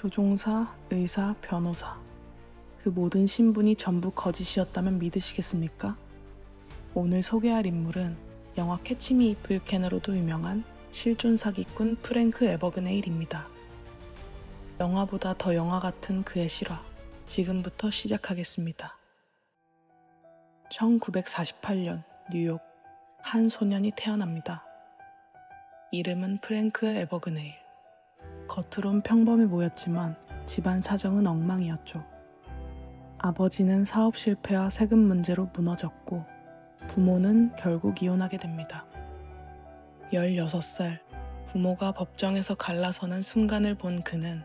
조종사, 의사, 변호사. 그 모든 신분이 전부 거짓이었다면 믿으시겠습니까? 오늘 소개할 인물은 영화 캐치미 이프 유캔으로도 유명한 실존 사기꾼 프랭크 에버그네일입니다. 영화보다 더 영화 같은 그의 실화. 지금부터 시작하겠습니다. 1948년 뉴욕 한 소년이 태어납니다. 이름은 프랭크 에버그네일. 겉으론 평범해 보였지만 집안 사정은 엉망이었죠. 아버지는 사업 실패와 세금 문제로 무너졌고 부모는 결국 이혼하게 됩니다. 16살 부모가 법정에서 갈라서는 순간을 본 그는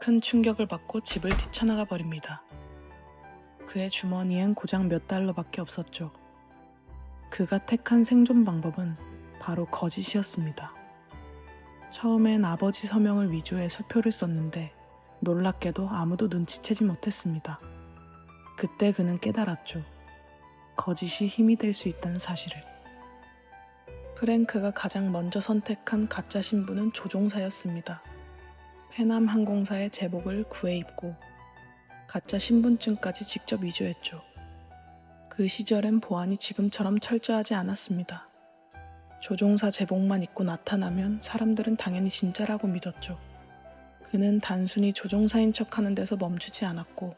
큰 충격을 받고 집을 뛰쳐나가 버립니다. 그의 주머니엔 고작 몇 달러밖에 없었죠. 그가 택한 생존 방법은 바로 거짓이었습니다. 처음엔 아버지 서명을 위조해 수표를 썼는데 놀랍게도 아무도 눈치채지 못했습니다. 그때 그는 깨달았죠. 거짓이 힘이 될 수 있다는 사실을. 프랭크가 가장 먼저 선택한 가짜 신분은 조종사였습니다. 페남 항공사의 제복을 구해 입고 가짜 신분증까지 직접 위조했죠. 그 시절엔 보안이 지금처럼 철저하지 않았습니다. 조종사 제복만 입고 나타나면 사람들은 당연히 진짜라고 믿었죠. 그는 단순히 조종사인 척 하는 데서 멈추지 않았고,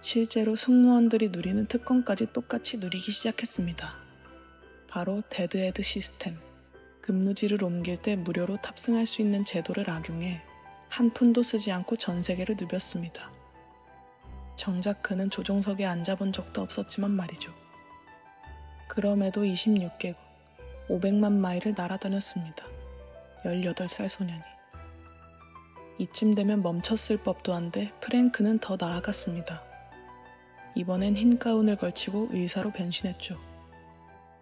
실제로 승무원들이 누리는 특권까지 똑같이 누리기 시작했습니다. 바로 데드헤드 시스템. 근무지를 옮길 때 무료로 탑승할 수 있는 제도를 악용해 한 푼도 쓰지 않고 전 세계를 누볐습니다. 정작 그는 조종석에 앉아본 적도 없었지만 말이죠. 그럼에도 26개국, 500만 마일을 날아다녔습니다. 18살 소년이. 이쯤 되면 멈췄을 법도 한데 프랭크는 더 나아갔습니다. 이번엔 흰 가운을 걸치고 의사로 변신했죠.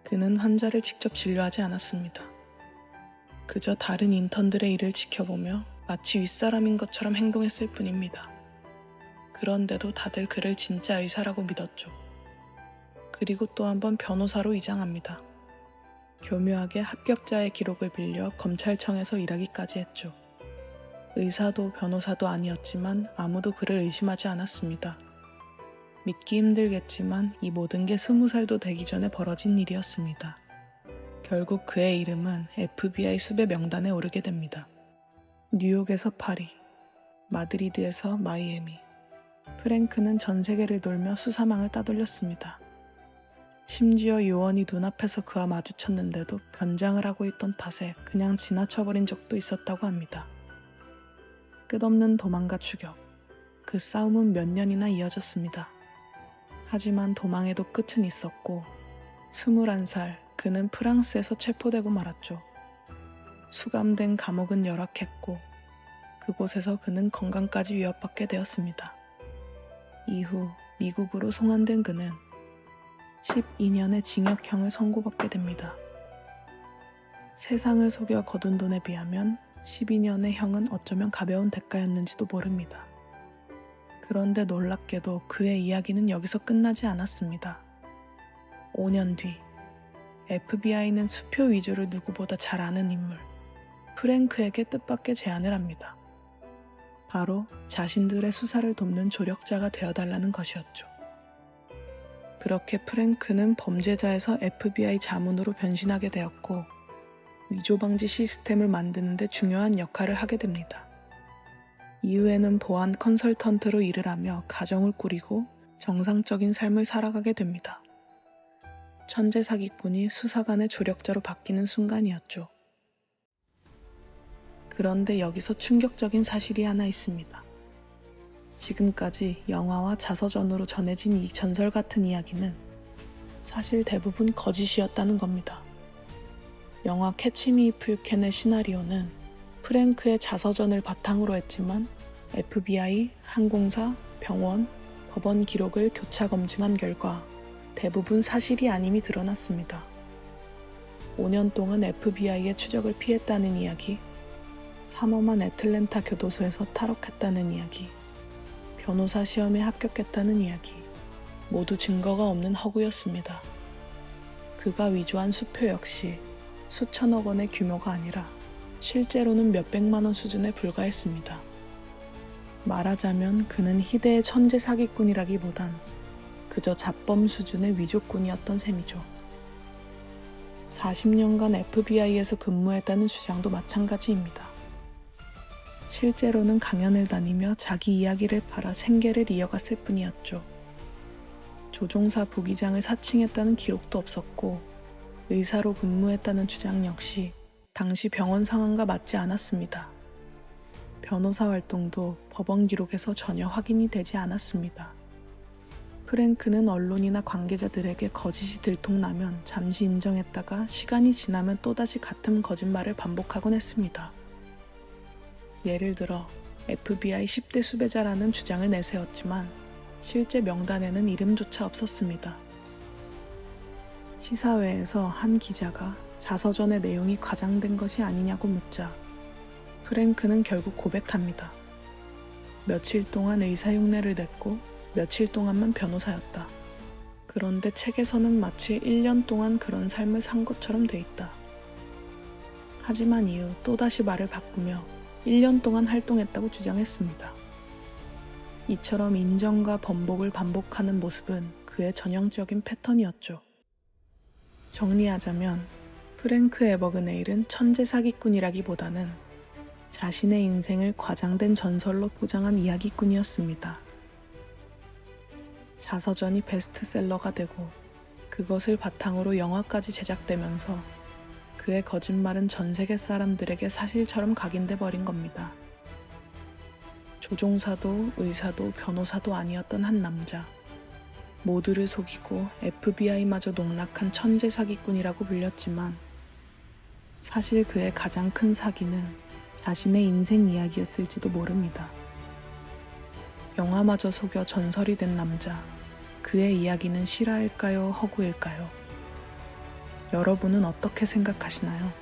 그는 환자를 직접 진료하지 않았습니다. 그저 다른 인턴들의 일을 지켜보며 마치 윗사람인 것처럼 행동했을 뿐입니다. 그런데도 다들 그를 진짜 의사라고 믿었죠. 그리고 또 한 번 변호사로 위장합니다. 교묘하게 합격자의 기록을 빌려 검찰청에서 일하기까지 했죠. 의사도 변호사도 아니었지만 아무도 그를 의심하지 않았습니다. 믿기 힘들겠지만 이 모든 게 스무 살도 되기 전에 벌어진 일이었습니다. 결국 그의 이름은 FBI 수배 명단에 오르게 됩니다. 뉴욕에서 파리, 마드리드에서 마이애미, 프랭크는 전 세계를 돌며 수사망을 따돌렸습니다. 심지어 요원이 눈앞에서 그와 마주쳤는데도 변장을 하고 있던 탓에 그냥 지나쳐버린 적도 있었다고 합니다. 끝없는 도망과 추격. 그 싸움은 몇 년이나 이어졌습니다. 하지만 도망에도 끝은 있었고, 21살 그는 프랑스에서 체포되고 말았죠. 수감된 감옥은 열악했고, 그곳에서 그는 건강까지 위협받게 되었습니다. 이후 미국으로 송환된 그는 12년의 징역형을 선고받게 됩니다. 세상을 속여 거둔 돈에 비하면 12년의 형은 어쩌면 가벼운 대가였는지도 모릅니다. 그런데 놀랍게도 그의 이야기는 여기서 끝나지 않았습니다. 5년 뒤, FBI는 수표 위주를 누구보다 잘 아는 인물, 프랭크에게 뜻밖의 제안을 합니다. 바로 자신들의 수사를 돕는 조력자가 되어달라는 것이었죠. 그렇게 프랭크는 범죄자에서 FBI 자문으로 변신하게 되었고, 위조 방지 시스템을 만드는데 중요한 역할을 하게 됩니다. 이후에는 보안 컨설턴트로 일을 하며 가정을 꾸리고 정상적인 삶을 살아가게 됩니다. 천재 사기꾼이 수사관의 조력자로 바뀌는 순간이었죠. 그런데 여기서 충격적인 사실이 하나 있습니다. 지금까지 영화와 자서전으로 전해진 이 전설 같은 이야기는 사실 대부분 거짓이었다는 겁니다. 영화 캐치미 이프 유캔의 시나리오는 프랭크의 자서전을 바탕으로 했지만 FBI, 항공사, 병원, 법원 기록을 교차 검증한 결과 대부분 사실이 아님이 드러났습니다. 5년 동안 FBI의 추적을 피했다는 이야기, 삼엄한 애틀랜타 교도소에서 탈옥했다는 이야기, 변호사 시험에 합격했다는 이야기, 모두 증거가 없는 허구였습니다. 그가 위조한 수표 역시 수천억 원의 규모가 아니라 실제로는 몇백만 원 수준에 불과했습니다. 말하자면 그는 희대의 천재 사기꾼이라기보단 그저 잡범 수준의 위조꾼이었던 셈이죠. 40년간 FBI에서 근무했다는 주장도 마찬가지입니다. 실제로는 강연을 다니며 자기 이야기를 팔아 생계를 이어갔을 뿐이었죠. 조종사 부기장을 사칭했다는 기록도 없었고 의사로 근무했다는 주장 역시 당시 병원 상황과 맞지 않았습니다. 변호사 활동도 법원 기록에서 전혀 확인이 되지 않았습니다. 프랭크는 언론이나 관계자들에게 거짓이 들통나면 잠시 인정했다가 시간이 지나면 또다시 같은 거짓말을 반복하곤 했습니다. 예를 들어 FBI 10대 수배자라는 주장을 내세웠지만 실제 명단에는 이름조차 없었습니다. 시사회에서 한 기자가 자서전의 내용이 과장된 것이 아니냐고 묻자 프랭크는 결국 고백합니다. 며칠 동안 의사 흉내를 냈고 며칠 동안만 변호사였다. 그런데 책에서는 마치 1년 동안 그런 삶을 산 것처럼 돼 있다. 하지만 이후 또다시 말을 바꾸며 1년 동안 활동했다고 주장했습니다. 이처럼 인정과 번복을 반복하는 모습은 그의 전형적인 패턴이었죠. 정리하자면 프랭크 에버그네일은 천재 사기꾼이라기보다는 자신의 인생을 과장된 전설로 포장한 이야기꾼이었습니다. 자서전이 베스트셀러가 되고 그것을 바탕으로 영화까지 제작되면서 그의 거짓말은 전 세계 사람들에게 사실처럼 각인돼 버린 겁니다. 조종사도 의사도 변호사도 아니었던 한 남자. 모두를 속이고 FBI마저 농락한 천재 사기꾼이라고 불렸지만 사실 그의 가장 큰 사기는 자신의 인생 이야기였을지도 모릅니다. 영화마저 속여 전설이 된 남자. 그의 이야기는 실화일까요? 허구일까요? 여러분은 어떻게 생각하시나요?